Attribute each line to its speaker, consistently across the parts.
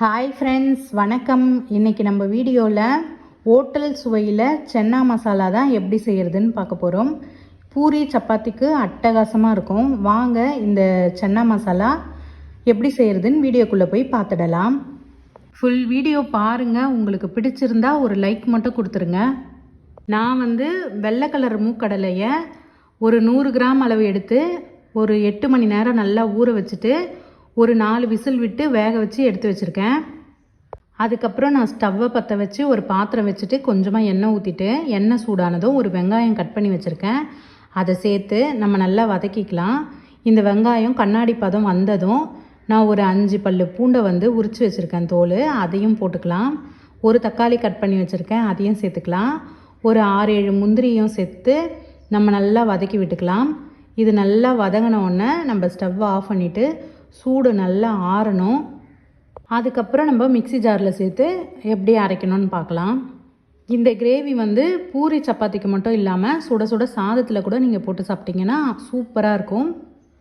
Speaker 1: Hi friends வணக்கம். இன்னைக்கு நம்ம வீடியோவில் ஓட்டல் சுவையில் சென்னா மசாலா தான் எப்படி செய்கிறதுன்னு பார்க்க போகிறோம் பூரி சப்பாத்திக்கு அட்டகாசமாக இருக்கும். வாங்க இந்த சென்னா மசாலா எப்படி செய்கிறதுன்னு வீடியோக்குள்ளே போய் பார்த்துடலாம். ஃபுல் வீடியோ பாருங்கள் உங்களுக்கு பிடிச்சிருந்தா ஒரு லைக் மட்டும் கொடுத்துருங்க. நான் வந்து வெள்ளை கலர் மூக்கடலையை ஒரு நூறு கிராம் அளவு எடுத்து ஒரு எட்டு மணி நேரம் நல்லா ஊற வச்சுட்டு ஒரு நாலு விசில் விட்டு வேக வச்சு எடுத்து வச்சுருக்கேன். அதுக்கப்புறம் நான் ஸ்டவ்வை பற்ற வச்சு ஒரு பாத்திரம் வச்சுட்டு கொஞ்சமாக எண்ணெய் ஊற்றிட்டு எண்ணெய் சூடானதும் ஒரு வெங்காயம் கட் பண்ணி வச்சுருக்கேன். அதை சேர்த்து நம்ம நல்லா வதக்கிக்கலாம். இந்த வெங்காயம் கண்ணாடி பதம் வந்ததும் நான் ஒரு அஞ்சு பல்லு பூண்டை வந்து உரித்து வச்சுருக்கேன் தோல். அதையும் போட்டுக்கலாம். ஒரு தக்காளி கட் பண்ணி வச்சுருக்கேன் அதையும் சேர்த்துக்கலாம். ஒரு ஆறு ஏழு முந்திரியும் சேர்த்து நம்ம நல்லா வதக்கி விட்டுக்கலாம். இது நல்லா வதங்கின உடனே நம்ம ஸ்டவ்வை ஆஃப் பண்ணிவிட்டு சூடு நல்லா ஆறணும். அதுக்கப்புறம் நம்ம மிக்ஸி ஜாரில் சேர்த்து எப்படி அரைக்கணும்னு பார்க்கலாம். இந்த கிரேவி வந்து பூரி சப்பாத்திக்கு மட்டும் இல்லாமல் சுட சுட சாதத்தில் கூட நீங்கள் போட்டு சாப்பிட்டீங்கன்னா சூப்பராக இருக்கும்.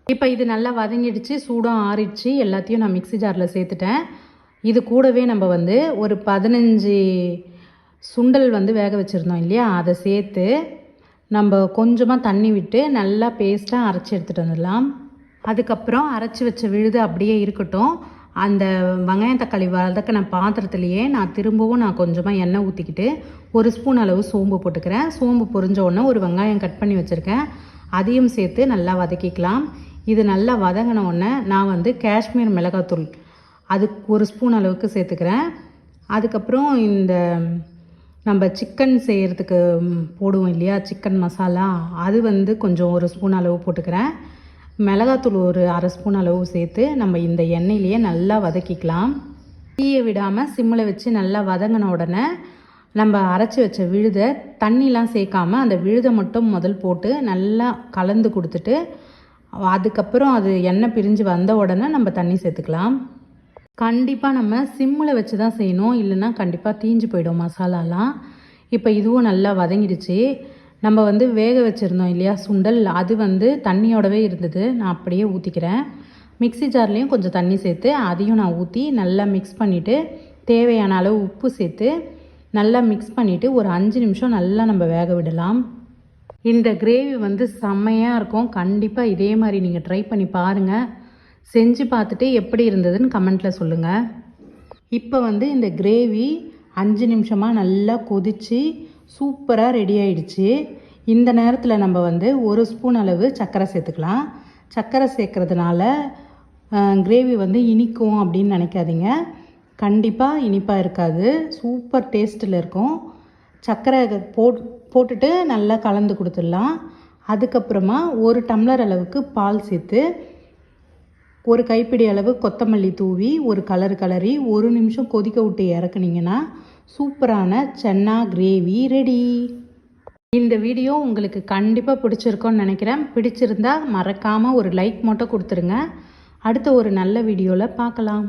Speaker 1: இப்போ இது நல்லா வதங்கிடுச்சு சூடம் ஆறிடுச்சு எல்லாத்தையும் நான் மிக்ஸி ஜாரில் சேர்த்துட்டேன். இது கூடவே நம்ம வந்து ஒரு பதினஞ்சு சுண்டல் வந்து வேக வச்சுருந்தோம் இல்லையா? அதை சேர்த்து நம்ம கொஞ்சமாக தண்ணி விட்டு நல்லா பேஸ்ட்டாக அரைச்சி எடுத்துகிட்டு வந்துடலாம். அதுக்கப்புறம் அரைச்சி வச்ச விழுது அப்படியே இருக்கட்டும். அந்த வெங்காயம் தக்காளி வதக்கின பாத்திரத்துலேயே நான் திரும்பவும் நான் கொஞ்சமாக எண்ணெய் ஊற்றிக்கிட்டு ஒரு ஸ்பூன் அளவு சோம்பு போட்டுக்கிறேன். சோம்பு பொரிஞ்ச உடனே ஒரு வெங்காயம் கட் பண்ணி வச்சுருக்கேன். அதையும் சேர்த்து நல்லா வதக்கிக்கலாம். இது நல்லா வதங்கின உடனே நான் வந்து காஷ்மீர் மிளகாத்தூள் அது ஒரு ஸ்பூன் அளவுக்கு சேர்த்துக்கிறேன். அதுக்கப்புறம் இந்த நம்ம சிக்கன் செய்கிறதுக்கு போடுவோம் இல்லையா? சிக்கன் மசாலா அது வந்து கொஞ்சம் ஒரு ஸ்பூன் அளவு போட்டுக்கிறேன். மிளகாத்தூள் ஒரு அரை ஸ்பூன் அளவு சேர்த்து நம்ம இந்த எண்ணெயிலேயே நல்லா வதக்கிக்கலாம். தீயை விடாமல் சிம்மில் வச்சு நல்லா வதங்கின உடனே நம்ம அரைச்சி வச்ச விழுதை தண்ணிலாம் சேர்க்காம அந்த விழுதை மட்டும் முதல் போட்டு நல்லா கலந்து கொடுத்துட்டு அதுக்கப்புறம் அது எண்ணெய் பிரிஞ்சு வந்த உடனே நம்ம தண்ணி சேர்த்துக்கலாம். கண்டிப்பாக நம்ம சிம்மில் வச்சு தான் செய்யணும். இல்லைன்னா கண்டிப்பாக தீஞ்சு போயிடும் மசாலாலாம். இப்போ இதுவும் நல்லா வதங்கிடுச்சு. நம்ம வந்து வேக வச்சுருந்தோம் இல்லையா சுண்டல் அது வந்து தண்ணியோடவே இருந்தது. நான் அப்படியே ஊற்றிக்கிறேன் மிக்ஸி ஜார்லேயும் கொஞ்சம் தண்ணி சேர்த்து அதையும் நான் ஊற்றி நல்லா மிக்ஸ் பண்ணிவிட்டு தேவையான அளவு உப்பு சேர்த்து நல்லா மிக்ஸ் பண்ணிவிட்டு ஒரு அஞ்சு நிமிஷம் நல்லா நம்ம வேக விடலாம். இந்த கிரேவி வந்து செம்மையாக இருக்கும். கண்டிப்பாக இதே மாதிரி நீங்கள் ட்ரை பண்ணி பாருங்கள் செஞ்சு பார்த்துட்டு எப்படி இருந்ததுன்னு கமெண்ட்டில் சொல்லுங்கள் இப்போ வந்து இந்த கிரேவி அஞ்சு நிமிஷமாக நல்லா கொதித்து சூப்பராக ரெடி ஆயிடுச்சு. இந்த நேரத்தில் நம்ம வந்து ஒரு ஸ்பூன் அளவு சர்க்கரை சேர்த்துக்கலாம். சர்க்கரை சேர்க்குறதுனால கிரேவி வந்து இனிக்கும் அப்படின்னு நினைக்காதீங்க. கண்டிப்பாக இனிப்பாக இருக்காது. சூப்பர் டேஸ்ட்டில் இருக்கும். சர்க்கரை போட் போட்டுட்டு நல்லா கலந்து கொடுத்துடலாம். அதுக்கப்புறமா ஒரு டம்ளர் அளவுக்கு பால் சேர்த்து ஒரு கைப்பிடி அளவு கொத்தமல்லி தூவி ஒரு கலர் கலரி ஒரு நிமிஷம் கொதிக்க விட்டு இறக்குனீங்கன்னா சூப்பரான சென்னா கிரேவி ரெடி. இந்த வீடியோ உங்களுக்கு கண்டிப்பாக பிடிச்சிருக்கோன்னு நினைக்கிறேன். பிடிச்சிருந்தா மறக்காமல் ஒரு லைக் மட்டும் கொடுத்துருங்க. அடுத்த ஒரு நல்ல வீடியோவில் பார்க்கலாம்.